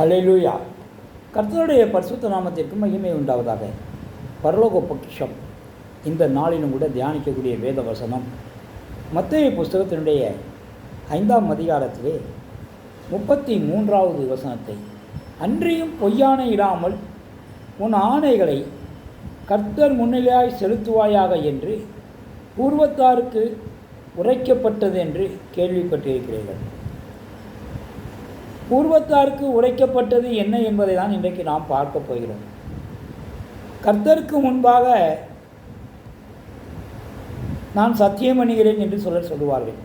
Hallelujah கர்த்தருடைய பரிசுத்த நாமத்திற்கு மகிமை உண்டாவதாக. பரலோக பொக்கிஷம் இந்த நாளிலும் கூட தியானிக்கக்கூடிய வேத வசனம் மத்திய புஸ்தகத்தினுடைய ஐந்தாம் அதிகாரத்திலே முப்பத்தி மூன்றாவது வசனத்தை அன்றியும் பொய்யானை இடாமல் உன் ஆணைகளை கர்த்தர் முன்னிலையாய் செலுத்துவாயாக என்று பூர்வத்தாருக்கு உரைக்கப்பட்டது என்று கேள்விப்பட்டிருக்கிறீர்கள். பூர்வத்தாருக்கு உரைக்கப்பட்டது என்ன என்பதை தான் இன்றைக்கு நாம் பார்க்க போகிறோம். கர்த்தருக்கு முன்பாக நான் சத்தியம் அணிகிறேன் என்று சொல்ல சொல்லுவார்கள்.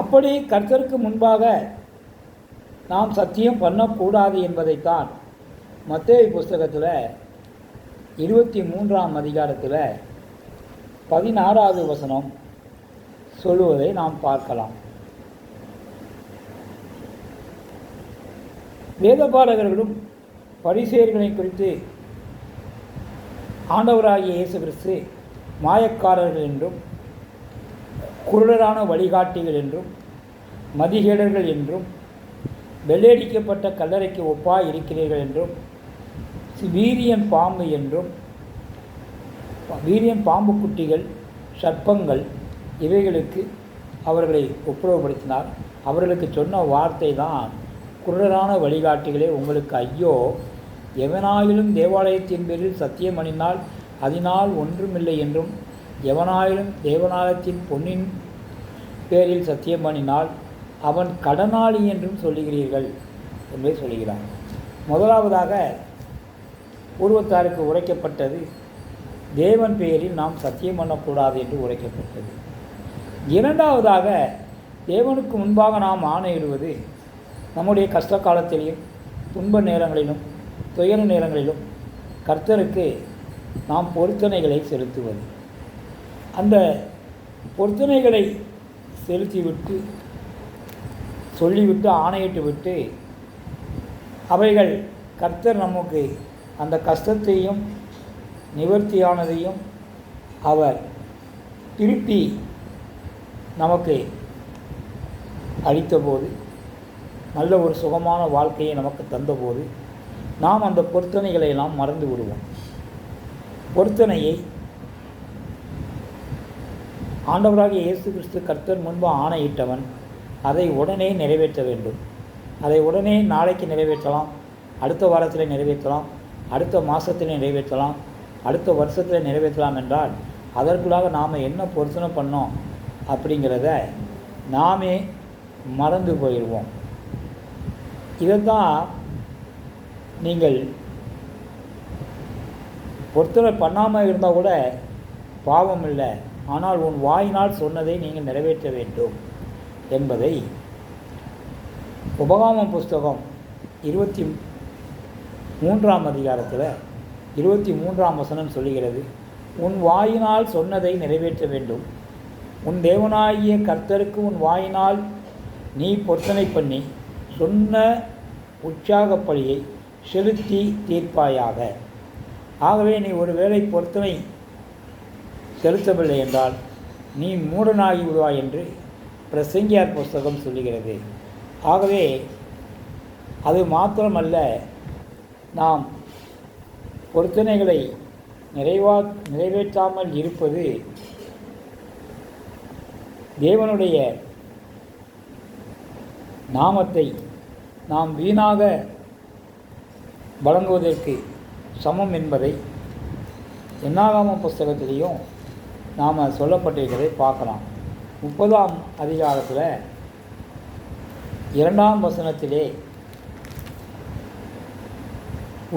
அப்படி கர்த்தருக்கு முன்பாக நாம் சத்தியம் பண்ணக்கூடாது என்பதைத்தான் மத்திய புஸ்தகத்தில் இருபத்தி மூன்றாம் அதிகாரத்தில் பதினாறாவது வசனம் சொல்லுவதை நாம் பார்க்கலாம். வேதபாலகர்களும் பரிசேர்களை குறித்து ஆண்டவராகிய இயேசு கிறிஸ்து மாயக்காரர்கள் என்றும் குருடரான வழிகாட்டிகள் என்றும் மதிகேடர்கள் என்றும் வெள்ளையடிக்கப்பட்ட கல்லறைக்கு ஒப்பாய் இருக்கிறீர்கள் என்றும் வீரியன் பாம்பு என்றும் வீரியன் பாம்பு குட்டிகள் சர்ப்பங்கள் இவைகளுக்கு அவர்களை ஒப்புரவுபடுத்தினார். அவர்களுக்கு சொன்ன வார்த்தை தான் குருடரான வழிகாட்டிகளே உங்களுக்கு ஐயோ. எவனாயிலும் தேவாலயத்தின் பேரில் சத்தியம் அணினால் அதனால் ஒன்றுமில்லை என்றும் எவனாயிலும் தேவனாலயத்தின் பொன்னின் பேரில் சத்தியம் பண்ணினால் அவன் கடனாளி என்றும் சொல்லுகிறீர்கள் என்பதை சொல்கிறான். முதலாவதாக பூர்வத்தாருக்கு உரைக்கப்பட்டது தேவன் பெயரில் நாம் சத்தியம் பண்ணக்கூடாது என்று உரைக்கப்பட்டது. இரண்டாவதாக தேவனுக்கு முன்பாக நாம் ஆணையிடுவது நம்முடைய கஷ்ட காலத்திலையும் துன்ப நேரங்களிலும் துயர நேரங்களிலும் கர்த்தருக்கு நாம் பொருத்தனைகளை செலுத்துவது. அந்த பொருத்தனைகளை செலுத்திவிட்டு சொல்லிவிட்டு ஆணையிட்டு விட்டு அவைகள் கர்த்தர் நமக்கு அந்த கஷ்டத்தையும் நிவர்த்தியானதையும் அவர் திருப்பி நமக்கு அளித்தபோது நல்ல ஒரு சுகமான வாழ்க்கையை நமக்கு தந்தபோது நாம் அந்த பொருத்தனைகளை எல்லாம் மறந்து விடுவோம். பொருத்தனையை ஆண்டவராகிய இயேசு கிறிஸ்து கர்த்தர் முன்பு ஆணையிட்டவன் அதை உடனே நிறைவேற்ற வேண்டும். அதை உடனே நாளைக்கு நிறைவேற்றலாம் அடுத்த வாரத்தில் நிறைவேற்றலாம் அடுத்த மாதத்தில் நிறைவேற்றலாம் அடுத்த வருஷத்தில் நிறைவேற்றலாம் என்றால் அதற்குள்ளாக நாம் என்ன பொருத்தனை பண்ணோம் அப்படிங்கிறத நாமே மறந்து போயிடுவோம். இதுதான் நீங்கள் பொருத்தனை பண்ணாமல் இருந்தால் கூட பாவம் இல்லை. ஆனால் உன் வாயினால் சொன்னதை நீங்கள் நிறைவேற்ற வேண்டும் என்பதை உபகாமம் புஸ்தகம் இருபத்தி மூன்றாம் அதிகாரத்தில் இருபத்தி மூன்றாம் வசனம் சொல்லுகிறது. உன் வாயினால் சொன்னதை நிறைவேற்ற வேண்டும். உன் தேவனாகிய கர்த்தருக்கு உன் வாயினால் நீ பொருத்தனை பண்ணி சொன்ன உற்சாகப்படியை செலுத்தி தீர்ப்பாயாக. ஆகவே நீ ஒருவேளை பொருத்தனை செலுத்தவில்லை என்றால் நீ மூடனாகி விடுவாய் என்று பிரசங்கியார் புஸ்தகம் சொல்லுகிறது. ஆகவே அது மாத்திரமல்ல நாம் பொருத்தனைகளை நிறைவா நிறைவேற்றாமல் இருப்பது தேவனுடைய நாமத்தை நாம் வீணாக வழங்குவதற்கு சமம் என்பதை என்னாகாம புஸ்தகத்திலையும் நாம் சொல்லப்பட்டிருக்கிறதை பார்க்கலாம். முப்பதாம் அதிகாரத்தில் இரண்டாம் வசனத்திலே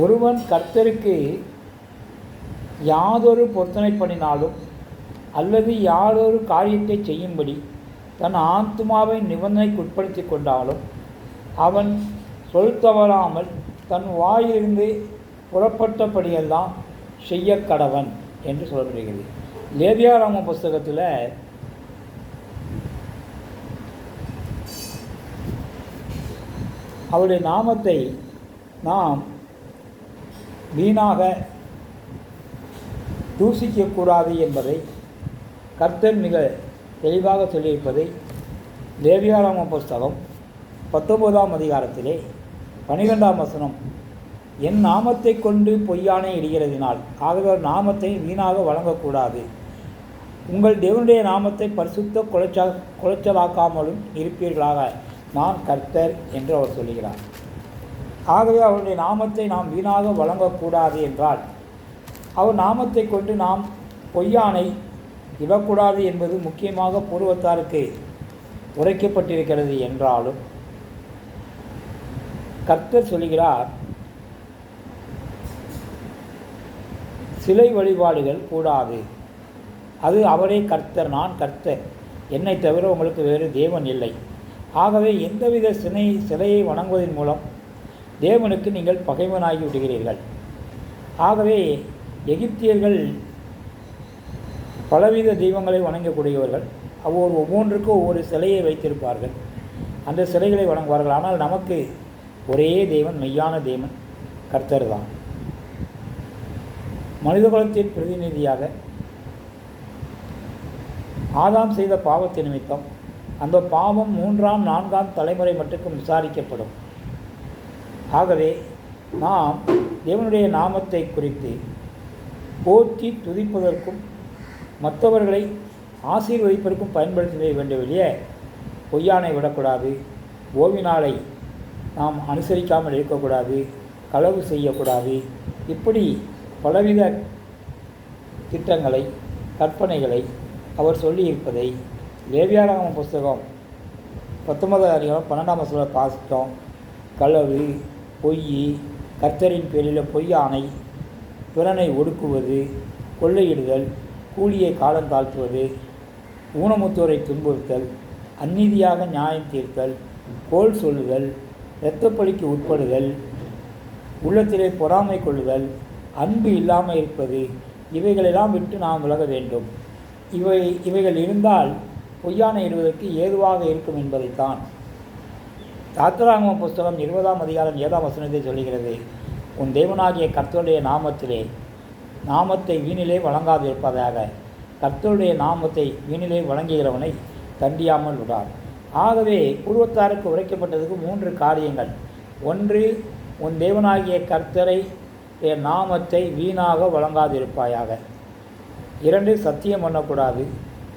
ஒருவன் கர்த்தருக்கு யாதொரு பொருத்தனை பண்ணினாலும் அல்லது யாரொரு காரியத்தை செய்யும்படி தன் ஆத்மாவை நிபந்தனைக்கு உட்படுத்தி கொண்டாலும் அவன் சொல் தவறாமல் தன் வாயிலிருந்து புறப்பட்டபடியெல்லாம் செய்ய கடவன் என்று சொல்லப்படுகிறது. லேதியாராம புஸ்தகத்தில் அவருடைய நாமத்தை நாம் வீணாக தூசிக்கக்கூடாது என்பதை கர்த்தர் மிக தெளிவாக சொல்லியிருப்பதை தேவியாராம புஸ்தகம் பத்தொன்பதாம் அதிகாரத்திலே பனிரெண்டாம் வசனம் என் நாமத்தை கொண்டு பொய்யானை இடுகிறதினால் ஆகவே அவர் நாமத்தை வீணாக வழங்கக்கூடாது. உங்கள் தேவனுடைய நாமத்தை பரிசுத்த குலைச்சா குலைச்சலாக்காமலும் இருப்பீர்களாக நான் கர்த்தர் என்று அவர் சொல்லுகிறார். ஆகவே அவருடைய நாமத்தை நாம் வீணாக வழங்கக்கூடாது என்றால் அவர் நாமத்தை கொண்டு நாம் பொய்யானை இடக்கூடாது என்பது முக்கியமாக பூர்வத்தாருக்கு உரைக்கப்பட்டிருக்கிறது என்றாலும் கர்த்தர் சொல்கிறார் சிலை வழிபாடுகள் கூடாது. அது அவரே கர்த்தர் நான் கர்த்தர். என்னை தவிர உங்களுக்கு வேறு தேவன் இல்லை. ஆகவே எந்தவித சிலை சிலையை வணங்குவதன் மூலம் தேவனுக்கு நீங்கள் பகைவனாகி விடுகிறீர்கள். ஆகவே எகிப்தியர்கள் பலவித தெய்வங்களை வணங்கக்கூடியவர்கள். ஒவ்வொரு ஒவ்வொன்றுக்கும் ஒவ்வொரு சிலையை வைத்திருப்பார்கள். அந்த சிலைகளை வணங்குவார்கள். ஆனால் நமக்கு ஒரே தேவன் மெய்யான தேவன் கர்த்தர் தான். மனித குலத்தின் பிரதிநிதியாக ஆதாம் செய்த பாவத்தின் நிமித்தம் அந்த பாவம் மூன்றாம் நான்காம் தலைமுறை மட்டுக்கும் விசாரிக்கப்படும். ஆகவே நாம் தேவனுடைய நாமத்தை குறித்து போற்றி துதிப்பதற்கும் மற்றவர்களை ஆசீர்வதிப்பதற்கும் பயன்படுத்த வேண்டிய வெளியே பொய்யானை விடக்கூடாது. ஓவினாலை நாம் அனுசரிக்காமல் இருக்கக்கூடாது களவு செய்யக்கூடாது. இப்படி பலவித திட்டங்களை கற்பனைகளை அவர் சொல்லியிருப்பதை லேவியாராம புஸ்தகம் பத்தொன்பதாம் அதிகாரம் பன்னெண்டாம் சூழல் பாசித்தோம் களவு பொய் கர்த்தரின் பேரில் பொய்யானை பிறனை ஒடுக்குவது கொள்ளையிடுதல் கூலியை காலம் தாழ்த்துவது ஊனமுத்தோரை துன்புறுத்தல் அந்நீதியாக நியாயம் தீர்த்தல் கோல் சொல்லுதல் இரத்தப்பழிக்கு உட்படுதல் உள்ளத்திலே பொறாமை கொள்ளுதல் அன்பு இல்லாமல் இருப்பது இவைகளெல்லாம் விட்டு நாம் விலக வேண்டும். இவை இவைகள் இருந்தால் பொய்யானை இடுவதற்கு ஏதுவாக இருக்கும் என்பதைத்தான். யாத்திராகம புஸ்தகம் இருபதாம் அதிகாரம் ஏழாம் வசனத்தை சொல்லுகிறது. உன் தேவனாகிய கர்த்தருடைய நாமத்திலே நாமத்தை வீணிலே வழங்காது இருப்பதாக கர்த்தருடைய நாமத்தை வீணிலே வழங்குகிறவனை தண்டியாமல் விடார் ஆகவே பூர்வத்தாருக்கு உரைக்கப்பட்டதுக்கு மூன்று காரியங்கள். ஒன்று உன் தேவனாகிய கர்த்தரை என் நாமத்தை வீணாக வழங்காதிருப்பாயாக. இரண்டு சத்தியம் பண்ணக்கூடாது.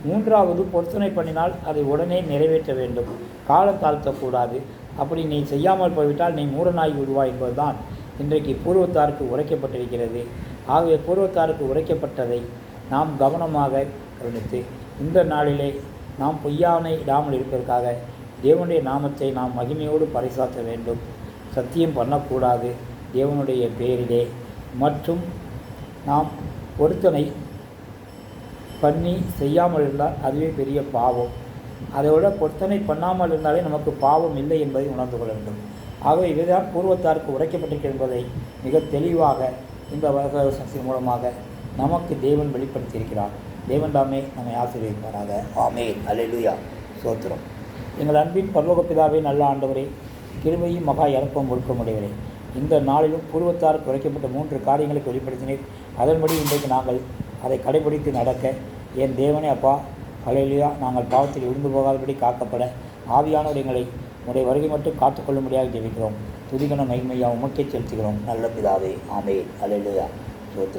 மூன்றாவது பொருத்தனை பண்ணினால் அதை உடனே நிறைவேற்ற வேண்டும். காலம் தாழ்த்தக்கூடாது. அப்படி நீ செய்யாமல் போய்விட்டால் நீ மூடனாகி விடுவாய் என்பதுதான் இன்றைக்கு பூர்வத்தாருக்கு உரைக்கப்பட்டிருக்கிறது. ஆகவே பூர்வத்தாருக்கு உரைக்கப்பட்டதை நாம் கவனமாக கவனித்து இந்த நாளிலே நாம் பொய்யானை இடாமல் இருப்பதற்காக தேவனுடைய நாமத்தை நாம் மகிமையோடு பறைசாற்ற வேண்டும். சத்தியம் பண்ணக்கூடாது தேவனுடைய பெயரிலே மற்றும் நாம் ஒருத்தனை பண்ணி செய்யாமல் இருந்தால் அதுவே பெரிய பாவம். அதோட பொருத்தனை பண்ணாமல் இருந்தாலே நமக்கு பாவம் இல்லை என்பதை உணர்ந்து கொள்ள வேண்டும். ஆகவே இதுதான் பூர்வத்தாருக்கு உரைக்கப்பட்டிருக்கிறது என்பதை மிக தெளிவாக இந்த வகசின் மூலமாக நமக்கு தேவன் வெளிப்படுத்தியிருக்கிறார். தேவன் தாமே நம்மை ஆசீர்வதிப்பாராக ஆமே அல்லேலூயா. சோத்திரம் எங்கள் அன்பின் பரலோக பிதாவே நல்ல ஆண்டவரே கிருமையும் மகா இறக்கம் ஒழுக்கமுடையவரே இந்த நாளிலும் பூர்வத்தார் குறைக்கப்பட்ட மூன்று காரியங்களை வெளிப்படுத்தினீர். அதன்படி இன்றைக்கு நாங்கள் அதை கடைபிடித்து நடக்க என் தேவனே அப்பா அலையிலையா நாங்கள் பாவத்தில் விழுந்து போகாதபடி காக்கப்பட ஆவியானவர் எங்களை உடைய வருகை மட்டும் காத்துக்கொள்ளும்படியாக ஜெபிக்கிறோம். துதிகன மகிமையாக உமக்கே செலுத்துகிறோம். நல்ல பிதாவே ஆமே அலையிலையா